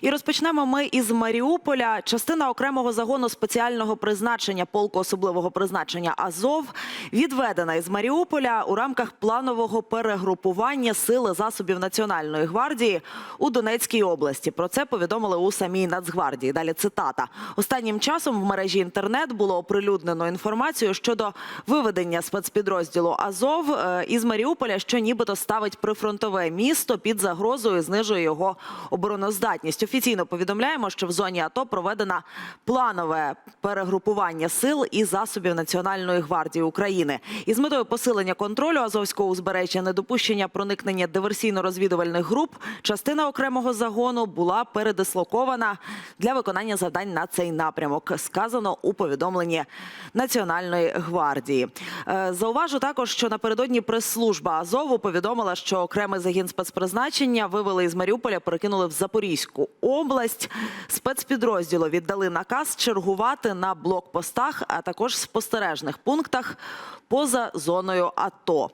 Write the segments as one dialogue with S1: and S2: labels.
S1: І розпочнемо ми із Маріуполя. Частина окремого загону спеціального призначення полку особливого призначення Азов відведена із Маріуполя у рамках планового перегрупування сили засобів Національної гвардії у Донецькій області. Про це повідомили у самій Нацгвардії. Далі цитата: останнім часом в мережі інтернет було оприлюднено інформацію щодо виведення спецпідрозділу Азов е, із Маріуполя, що нібито ставить прифронтове місто під загрозою, і знижує його обороноздатність. Офіційно повідомляємо, що в зоні АТО проведено планове перегрупування сил і засобів Національної гвардії України із метою посилення контролю Азовського узбережжя, недопущення проникнення диверсійно-розвідувальних груп. Частина окремого загону була передислокована для виконання завдань на цей напрямок. Сказано у повідомленні Національної гвардії. Е, Зауважу також, що напередодні прес-служба Азову повідомила, що окремий загін спецпризначення вивели із Маріуполя, перекинули в Запорізьку область. Спецпідрозділу віддали наказ чергувати на блокпостах, а також спостережних пунктах поза зоною АТО.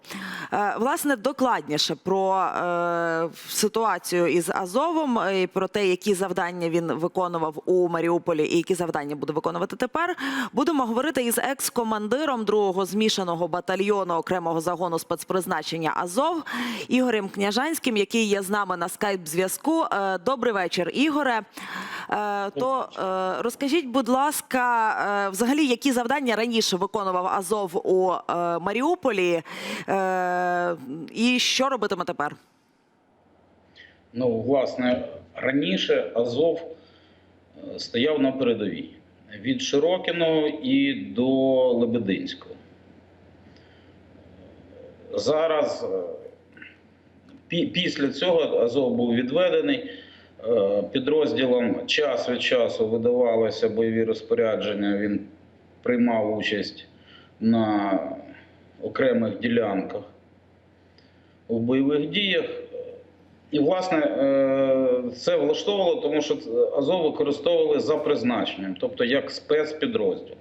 S1: Е, Власне, докладніше про е, ситуацію із Азовом е, і про те, які завдання він виконував у Маріуполі і які завдання буде виконувати тепер. Будемо говорити із екс-командиром другого змішаного батальйону окремого загону спецпризначення Азов Ігорем Княжанським, який є з нами на скайп-зв'язку. Е, Добрий вечір, Ігоре. Е, То е, розкажіть, будь ласка, е, взагалі, які завдання раніше виконував Азов у Маріуполі, і що робитиме тепер?
S2: Ну, власне, раніше Азов стояв на передовій від Широкіного і до Лебединського. Зараз, після цього Азов був відведений. Е, Підрозділом час від часу видавалося бойові розпорядження. Він приймав участь на окремих ділянках у бойових діях. І, власне, е, це влаштовувало, тому що Азов використовували за призначенням, тобто як спецпідрозділ.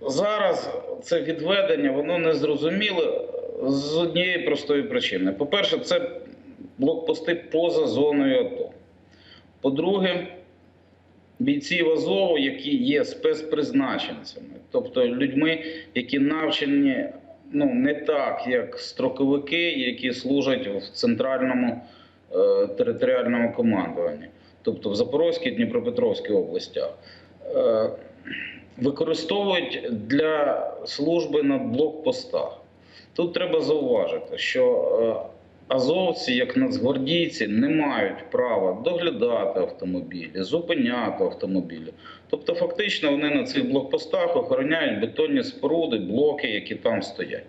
S2: Зараз це відведення, воно не зрозуміле з однієї простої причини. По-перше, це блокпости поза зоною АТО. По-друге, бійці Азову, які є спецпризначенцями, тобто людьми, які навчені ну, не так, як строковики, які служать в центральному е, територіальному командуванні, тобто в Запорозькій Дніпропетровській областях. Е, використовують для служби на блокпостах. Тут треба зауважити, що е, азовці, як нацгвардійці, не мають права доглядати автомобілі, зупиняти автомобілі. Тобто, фактично, вони на цих блокпостах охороняють бетонні споруди, блоки, які там стоять.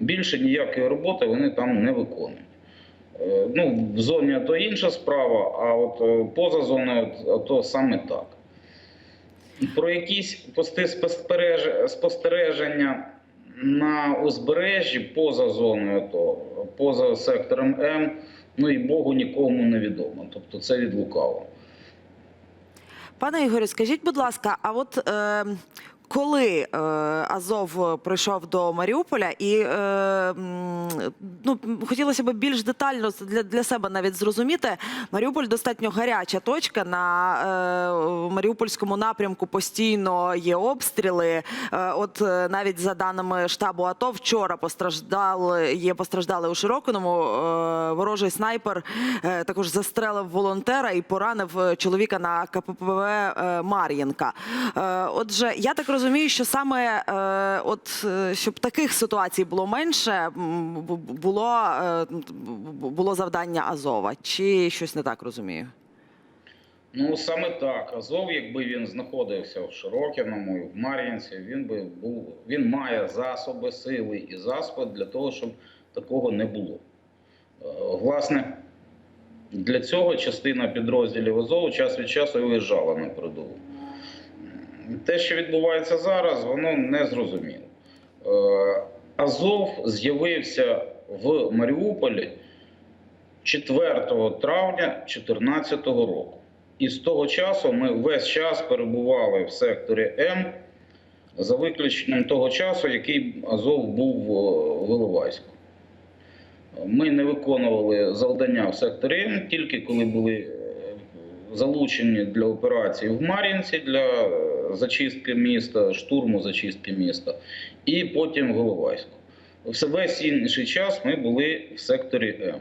S2: Більше ніякої роботи вони там не виконують. Е, Ну, в зоні АТО інша справа, а от е, поза зоною АТО саме так. Про якісь пости спостереження на узбережжі поза зоною АТО, поза сектором М, ну і Богу нікому не відомо. Тобто це від лукаво.
S1: Пане Ігорю, скажіть, будь ласка, а от е, коли е, Азов прийшов до Маріуполя, і е, ну, хотілося б більш детально для, для себе навіть зрозуміти, Маріуполь достатньо гаряча точка. На е, Маріупольському напрямку постійно є обстріли. Е, от е, навіть за даними штабу АТО, вчора постраждали, є постраждали у Широкиному. Е, ворожий снайпер е, також застрелив волонтера і поранив е, чоловіка на КППВ е, Мар'їнка. Е, Отже, я так розумію, що саме е, от е, щоб таких ситуацій було менше, було, е, було завдання Азова. Чи щось не так розумію?
S2: Ну саме так. Азов, якби він знаходився в Широкіному і в Мар'їнці, він би був він має засоби, сили і засоби для того, щоб такого не було. Е, Власне, для цього частина підрозділів Азову час від часу виїжджала на передову. Те, що відбувається зараз, воно не зрозуміло. Е, Азов з'явився в Маріуполі 4 травня 2014 року. І з того часу ми весь час перебували в секторі М за виключенням того часу, який Азов був в Іловайську. Ми не виконували завдання в секторі М, тільки коли були е, залучені для операції в Мар'їнці для е, зачистки міста, штурму зачистки міста, і потім в Головайську. Весь інший час ми були в секторі М.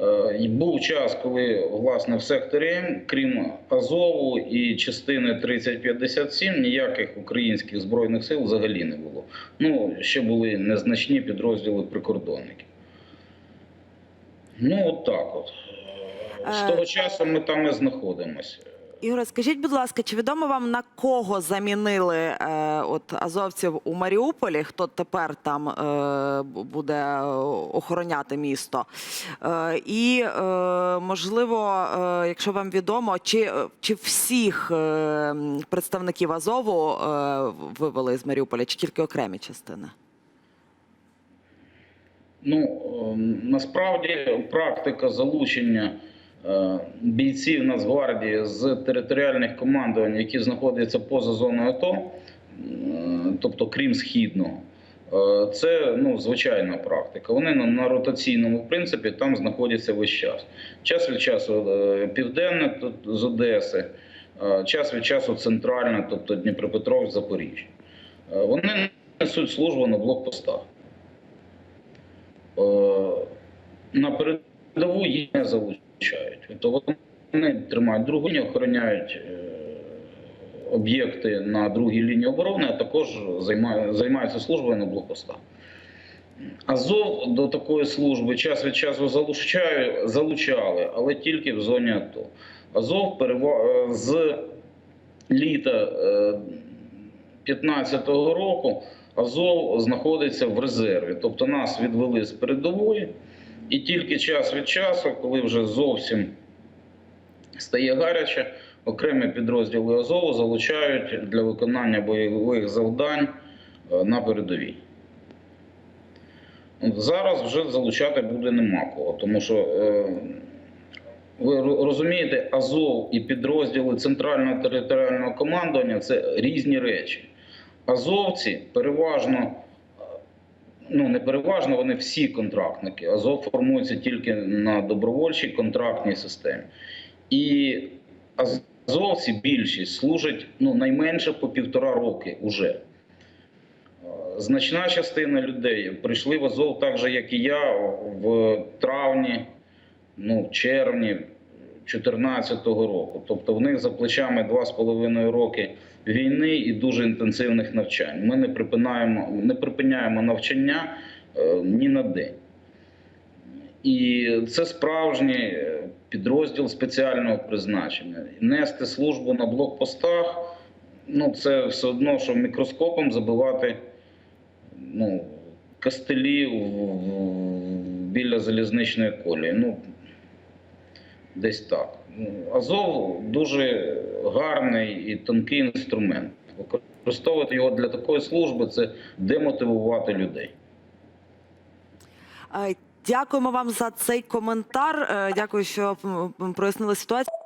S2: Е, Був час, коли власне в секторі М, крім Азову і частини 3057, ніяких українських збройних сил взагалі не було. Ну, ще були незначні підрозділи прикордонників. Ну, от так от. З
S1: Е,
S2: того часу ми там і знаходимося.
S1: Ігоре, скажіть, будь ласка, чи відомо вам на кого замінили е, от азовців у Маріуполі? Хто тепер там е, буде е, охороняти місто? Е, і е, можливо, е, якщо вам відомо, чи, е, чи всіх е, представників Азову е, вивели з Маріуполя, чи тільки окремі частини?
S2: Ну ем, насправді практика залучення бійців Нацгвардії з територіальних командувань, які знаходяться поза зоною АТО, е, тобто крім східного, е, це ну, звичайна практика. Вони на, на ротаційному принципі там знаходяться весь час. Час від часу е, південне тут з Одеси, е, час від часу центральне, тобто Дніпропетровськ, Запоріжжя. Е, Вони несуть службу на блокпостах. Е, на передову їх не Тобто вони тримають другу лінію, охороняють е, об'єкти на другій лінії оборони, а також займаються службою на блокпостах. Азов до такої служби час від часу залучали, але тільки в зоні АТО. Азов е, з літа 2015 року Азов знаходиться в резерві. Тобто нас відвели з передової, і тільки час від часу, коли вже зовсім стає гаряче, окремі підрозділи Азову залучають для виконання бойових завдань е, на передовій. Зараз вже залучати буде нема кого, тому що е, ви розумієте, Азов і підрозділи центрального територіального командування це різні речі. Азовці переважно, ну не переважно, вони всі контрактники. Азов формується тільки на добровольчій контрактній системі. І азовці більшість служать ну, найменше по півтора роки уже. Е, Значна частина людей прийшли в Азов так же, як і я, в травні, ну, червні 2014 року. Тобто в них за плечами два з половиною роки війни і дуже інтенсивних навчань. Ми не припинаємо, не припиняємо навчання е, ні на день. І це справжній е, підрозділ спеціального призначення. Нести службу на блокпостах ну, це все одно, що мікроскопом забивати ну, костелі біля залізничної колії. Ну, десь так. Ну, Азов дуже гарний і тонкий інструмент. Використовувати його для такої служби це демотивувати людей.
S1: Е, Дякуємо вам за цей коментар. Е, Дякую, що прояснили ситуацію.